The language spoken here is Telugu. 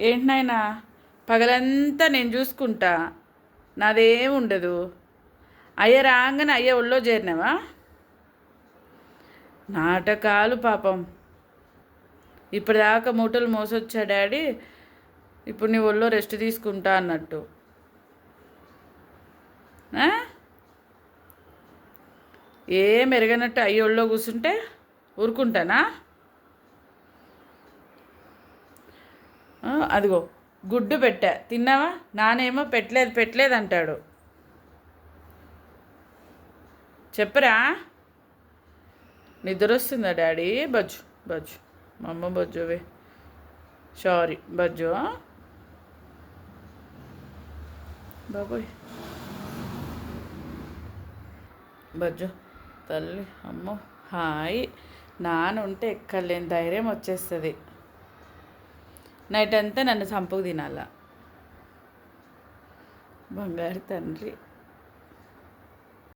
ఏంటి నాయనా? పగలంతా నేను చూసుకుంటా. నాదేం ఉండదు. అయ్య రాగానే అయ్య ఒళ్ళో చేరినావా? నాటకాలు పాపం. ఇప్పటిదాకా మూటలు మోసొచ్చా డాడీ? ఇప్పుడు నీ ఒళ్ళో రెస్ట్ తీసుకుంటా అన్నట్టు. ఏం ఎరగనట్టు అయ్యి ఒళ్ళో కూర్చుంటే ఊరుకుంటానా? అదిగో గుడ్డు పెట్టా. తిన్నావా? నానేమో పెట్టలేదు పెట్టలేదు అంటాడు. చెప్పరా? నిద్ర వస్తుందా డాడీ? బజ్జు బజ్జు. మా అమ్మ బజ్జువే. సారీ బజ్జు. బాబోయ్. బజ్జు తల్లి అమ్మో హాయ్. నాన్న ఉంటే ఎక్కర్లేని ధైర్యం వచ్చేస్తుంది. నైట్ అంతా నన్ను చంపుకు తినాల? బంగారు తండ్రి.